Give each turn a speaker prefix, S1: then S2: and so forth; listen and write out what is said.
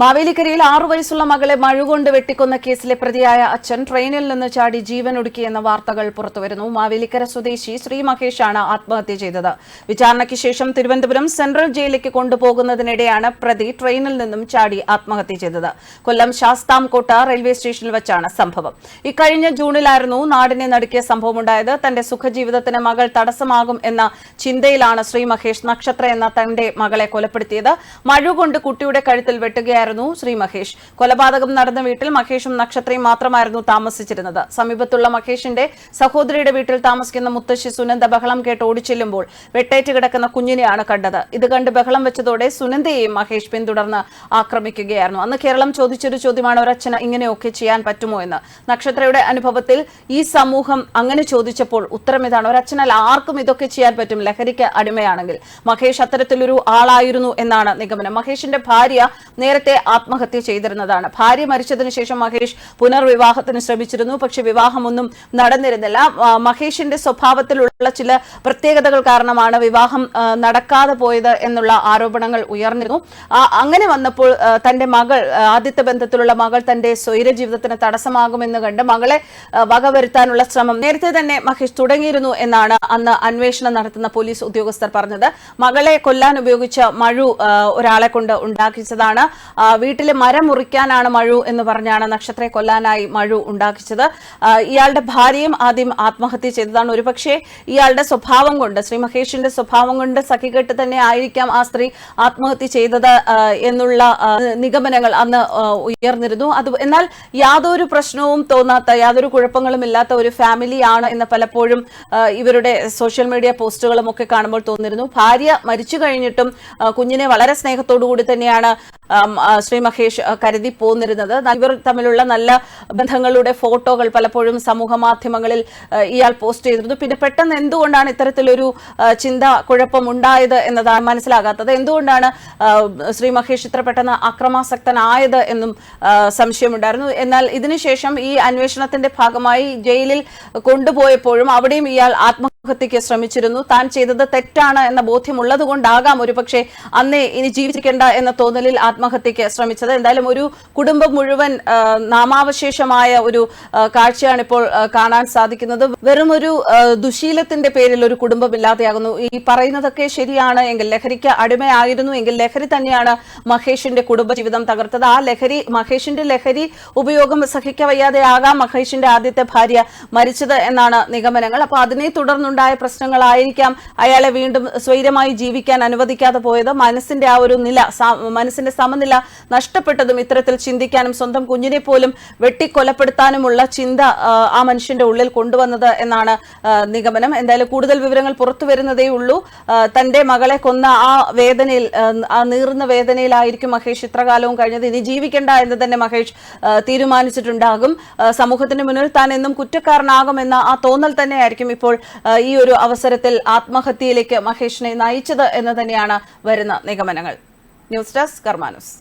S1: മാവേലിക്കരയിൽ ആറു വയസ്സുള്ള മകളെ മഴുകൊണ്ട് വെട്ടിക്കൊന്ന കേസിലെ പ്രതിയായ അച്ഛൻ ട്രെയിനിൽ നിന്ന് ചാടി ജീവനൊടുക്കിയെന്ന വാർത്തകൾ പുറത്തുവരുന്നു. മാവേലിക്കര സ്വദേശി ശ്രീ മഹേഷാണ് ആത്മഹത്യ ചെയ്തത്. വിചാരണയ്ക്ക് ശേഷം തിരുവനന്തപുരം സെൻട്രൽ ജയിലിലേക്ക് കൊണ്ടുപോകുന്നതിനിടെയാണ് പ്രതി ട്രെയിനിൽ നിന്നും ചാടി ആത്മഹത്യ ചെയ്തത്. കൊല്ലം ശാസ്താംകോട്ട റെയിൽവേ സ്റ്റേഷനിൽ വെച്ചാണ് സംഭവം. ഇക്കഴിഞ്ഞ ജൂണിലായിരുന്നു നാടിനെ നടുക്കിയ സംഭവമുണ്ടായത്. തന്റെ സുഖജീവിതത്തിന് മകൾ തടസ്സമാകും എന്ന ചിന്തയിലാണ് ശ്രീ മഹേഷ് നക്ഷത്ര എന്ന തന്റെ മകളെ കൊലപ്പെടുത്തിയത്. മഴുകൊണ്ട് കുട്ടിയുടെ കഴുത്തിൽ വെട്ടുകയായിരുന്നു ശ്രീ മഹേഷ്. കൊലപാതകം നടന്ന വീട്ടിൽ മഹേഷും നക്ഷത്രയും മാത്രമായിരുന്നു താമസിച്ചിരുന്നത്. സമീപത്തുള്ള മഹേഷിന്റെ സഹോദരിയുടെ വീട്ടിൽ താമസിക്കുന്ന മുത്തശ്ശി സുനന്ദ ബഹളം കേട്ട് ഓടിച്ചെല്ലുമ്പോൾ വെട്ടേറ്റ് കിടക്കുന്ന കുഞ്ഞിനെയാണ് കണ്ടത്. ഇത് കണ്ട് ബഹളം വെച്ചതോടെ സുനന്ദയെയും മഹേഷ് പിന്തുടർന്ന് ആക്രമിക്കുകയായിരുന്നു. അന്ന് കേരളം ചോദിച്ചൊരു ചോദ്യമാണ് ഒരച്ഛന് ഇങ്ങനെയൊക്കെ ചെയ്യാൻ പറ്റുമോ? എന്ന്. നക്ഷത്രയുടെ അനുഭവത്തിൽ ഈ സമൂഹം അങ്ങനെ ചോദിച്ചപ്പോൾ ഉത്തരം ഇതാണ് ഒരച്ഛനാൽ ആർക്കും ഇതൊക്കെ ചെയ്യാൻ പറ്റും. ലഹരിക്ക് അടിമയാണെങ്കിൽ. മഹേഷ് അത്തരത്തിലൊരു ആളായിരുന്നു എന്നാണ് നിഗമനം. മഹേഷിന്റെ ഭാര്യ നേരത്തെ ആത്മഹത്യ ചെയ്തിരുന്നതാണ്. ഭാര്യ മരിച്ചതിനു ശേഷം മഹേഷ് പുനർവിവാഹത്തിന് ശ്രമിച്ചിരുന്നു. പക്ഷെ വിവാഹമൊന്നും നടന്നിരുന്നില്ല. മഹേഷിന്റെ സ്വഭാവത്തിലുള്ള ചില പ്രത്യേകതകൾ കാരണമാണ് വിവാഹം നടക്കാതെ പോയത് എന്നുള്ള ആരോപണങ്ങൾ ഉയർന്നിരുന്നു. അങ്ങനെ വന്നപ്പോൾ തന്റെ മകൾ ആദ്യത്തെ ബന്ധത്തിലുള്ള മകൾ തന്റെ സ്വൈര ജീവിതത്തിന് തടസ്സമാകുമെന്ന് കണ്ട് മകളെ വകവരുത്താനുള്ള ശ്രമം നേരത്തെ തന്നെ മഹേഷ് തുടങ്ങിയിരുന്നു എന്നാണ് അന്ന് അന്വേഷണം നടത്തുന്ന പോലീസ് ഉദ്യോഗസ്ഥർ പറഞ്ഞത്. മകളെ കൊല്ലാൻ ഉപയോഗിച്ച മഴു ഒരാളെ കൊണ്ട് ഉണ്ടാക്കിച്ചതാണ്. വീട്ടിലെ മരം മുറിക്കാനാണ് മഴു എന്ന് പറഞ്ഞാണ് നക്ഷത്രയെ കൊല്ലാനായി മഴു ഉണ്ടാക്കിച്ചത്. ഇയാളുടെ ഭാര്യയും ആദ്യം ആത്മഹത്യ ചെയ്തതാണ്. ഒരുപക്ഷെ ഇയാളുടെ സ്വഭാവം കൊണ്ട് ശ്രീ മഹേഷിന്റെ സ്വഭാവം കൊണ്ട് സഖികെട്ട് തന്നെ ആയിരിക്കാം ആ സ്ത്രീ ആത്മഹത്യ ചെയ്തത് എന്നുള്ള നിഗമനങ്ങൾ അന്ന് ഉയർന്നിരുന്നു. അത് എന്നാൽ യാതൊരു പ്രശ്നവും തോന്നാത്ത യാതൊരു കുഴപ്പങ്ങളും ഇല്ലാത്ത ഒരു ഫാമിലിയാണ് എന്ന് പലപ്പോഴും ഇവരുടെ സോഷ്യൽ മീഡിയ പോസ്റ്റുകളും ഒക്കെ കാണുമ്പോൾ തോന്നിരുന്നു ഭാര്യ മരിച്ചു കഴിഞ്ഞിട്ടും കുഞ്ഞിനെ വളരെ സ്നേഹത്തോടു കൂടി തന്നെയാണ് ശ്രീ മഹേഷ് കരുതി പോന്നിരുന്നത്. ഇവർ തമ്മിലുള്ള നല്ല ബന്ധങ്ങളുടെ ഫോട്ടോകൾ പലപ്പോഴും സമൂഹ മാധ്യമങ്ങളിൽ ഇയാൾ പോസ്റ്റ് ചെയ്തിരുന്നു. പിന്നെ പെട്ടെന്ന് എന്തുകൊണ്ടാണ് ഇത്തരത്തിലൊരു ചിന്ത കുഴപ്പമുണ്ടായത് എന്നതാണ് മനസ്സിലാകാത്തത്. എന്തുകൊണ്ടാണ് ശ്രീ മഹേഷ് ഇത്ര പെട്ടെന്ന് അക്രമാസക്തനായത് എന്നും സംശയമുണ്ടായിരുന്നു. എന്നാൽ ഇതിനുശേഷം ഈ അന്വേഷണത്തിന്റെ ഭാഗമായി ജയിലിൽ കൊണ്ടുപോയപ്പോഴും അവിടെയും ഇയാൾ ആത്മഹത്യക്ക് ശ്രമിച്ചിരുന്നു. താൻ ചെയ്തത് തെറ്റാണ് എന്ന ബോധ്യമുള്ളത് കൊണ്ടാകാം ഒരുപക്ഷെ അന്നേ ഇനി ജീവിച്ചിരിക്കേണ്ട എന്ന തോന്നലിൽ ആത്മഹത്യയ്ക്ക് ശ്രമിച്ചത്. എന്തായാലും ഒരു കുടുംബം മുഴുവൻ നാമാവശേഷമായ ഒരു കാഴ്ചയാണ് ഇപ്പോൾ കാണാൻ സാധിക്കുന്നത്. വെറും ഒരു ദുശീലത്തിന്റെ പേരിൽ ഒരു കുടുംബം ഇല്ലാതെയാകുന്നു ഈ പറയുന്നതൊക്കെ ശരിയാണ്. എങ്കിൽ ലഹരിക്ക് അടിമയായിരുന്നു. എങ്കിൽ ലഹരി തന്നെയാണ് മഹേഷിന്റെ കുടുംബജീവിതം തകർത്തത്. ആ ലഹരി മഹേഷിന്റെ ലഹരി ഉപയോഗം സഹിക്കവയ്യാതെ ആകാം മഹേഷിന്റെ ആദ്യത്തെ ഭാര്യ മരിച്ചത് എന്നാണ് നിഗമനങ്ങൾ. അപ്പൊ അതിനെ തുടർന്നുണ്ടായ പ്രശ്നങ്ങളായിരിക്കാം അയാളെ വീണ്ടും സ്വൈരമായി ജീവിക്കാൻ അനുവദിക്കാതെ പോയത്. മനസ്സിന്റെ ആ ഒരു നില മനസ്സിന്റെ സമനില നഷ്ടപ്പെട്ടതും ഇത്തരത്തിൽ ചിന്തിക്കാനും സ്വന്തം കുഞ്ഞിനെ പോലും വെട്ടിക്കൊലപ്പെടുത്താനുമുള്ള ചിന്ത ആ, മനുഷ്യന്റെ ഉള്ളിൽ കൊണ്ടുവന്നത് എന്നാണ് നിഗമനം. എന്തായാലും കൂടുതൽ വിവരങ്ങൾ പുറത്തു വരുന്നതേ ഉള്ളൂ. തന്റെ മകളെ കൊന്ന ആ വേദനയിൽ ആ, നീറുന്ന വേദനയിലായിരിക്കും മഹേഷ് ഇത്രകാലവും കഴിഞ്ഞത്. ഇനി ജീവിക്കേണ്ട എന്ന് തന്നെ മഹേഷ് തീരുമാനിച്ചിട്ടുണ്ടാകും. സമൂഹത്തിന് മുന്നിൽ താൻ എന്നും കുറ്റക്കാരനാകുമെന്ന ആ തോന്നൽ തന്നെയായിരിക്കും ഇപ്പോൾ ഈ ഒരു അവസരത്തിൽ ആത്മഹത്യയിലേക്ക് മഹേഷിനെ നയിച്ചത് എന്ന് തന്നെയാണ് വരുന്ന നിഗമനങ്ങൾ. News desk കർമാനുസ്.